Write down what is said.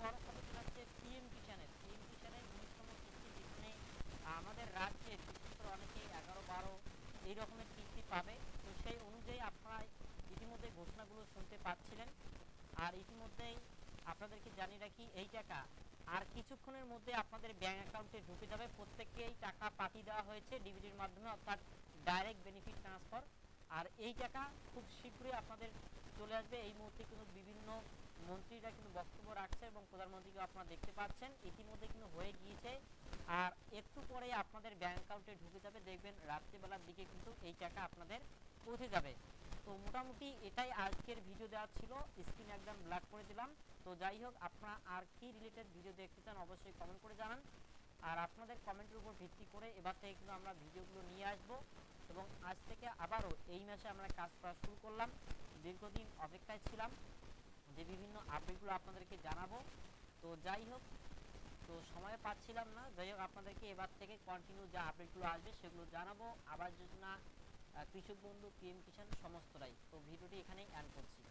বড় সমস্যা হচ্ছে পিএম কিষানের পিএম কিষানের উনিশতম কিস্তি যেখানে আমাদের রাজ্যে বিশেষ অনেকে এগারো, বারো এই রকমের কিস্তি পাবে। তো সেই অনুযায়ী আপনারা ইতিমধ্যে ঘোষণাগুলো শুনতে পাচ্ছিলেন। আর ইতিমধ্যেই আপনাদেরকে জানিয়ে রাখি, এই টাকা আর কিছুক্ষণের মধ্যে আপনাদের ব্যাংক অ্যাকাউন্টে ঢুকে যাবে। প্রত্যেককেই টাকা পাঠিয়ে দেওয়া হয়েছে ডিবিটির মাধ্যমে, অর্থাৎ ডাইরেক্ট বেনিফিট ট্রান্সফার আর এই টাকা খুব শীঘ্রই আপনাদের চলে আসবে। এই মুহূর্তে কিন্তু বিভিন্ন মন্ত্রীরা কিন্তু বক্তব্য রাখছে এবং প্রধানমন্ত্রীকে আপনারা দেখতে পাচ্ছেন। ইতিমধ্যে কিন্তু হয়ে গিয়েছে। আর একটু পরে আপনাদের ব্যাংক অ্যাকাউন্টে ঢুকে যাবে। দেখবেন রাত্রিবেলার দিকে কিন্তু এই টাকা আপনাদের পৌঁছে যাবে। তো মোটামুটি এটাই আজকের ভিডিও দেওয়ার ছিল। স্ক্রিন একদম ব্ল্যাক করে দিলাম। তো যাই হোক, আপনারা আর কি রিলেটেড ভিডিও দেখতে চান অবশ্যই কমেন্ট করে জানান। আর আপনাদের কমেন্টের উপর ভিত্তি করে এবার থেকে কিন্তু আমরা ভিডিওগুলো নিয়ে আসব। এবং আজ থেকে আবারও এই মাসে আমরা কাজ করা শুরু করলাম। দীর্ঘদিন অপেক্ষায় ছিলাম। যে বিভিন্ন আপডেটগুলো আপনাদেরকে জানাব। তো যাই হোক, তো সময় পাচ্ছিলাম না। যাই হোক, আপনাদেরকে এবার থেকে কন্টিনিউ যা আপডেটগুলো আসবে সেগুলো জানাব। আবাস যোজনা কৃষক বন্ধু পিএম কিষাণ সমস্তটাই। তো ভিডিওটি এখানেই অ্যান্ড করছি।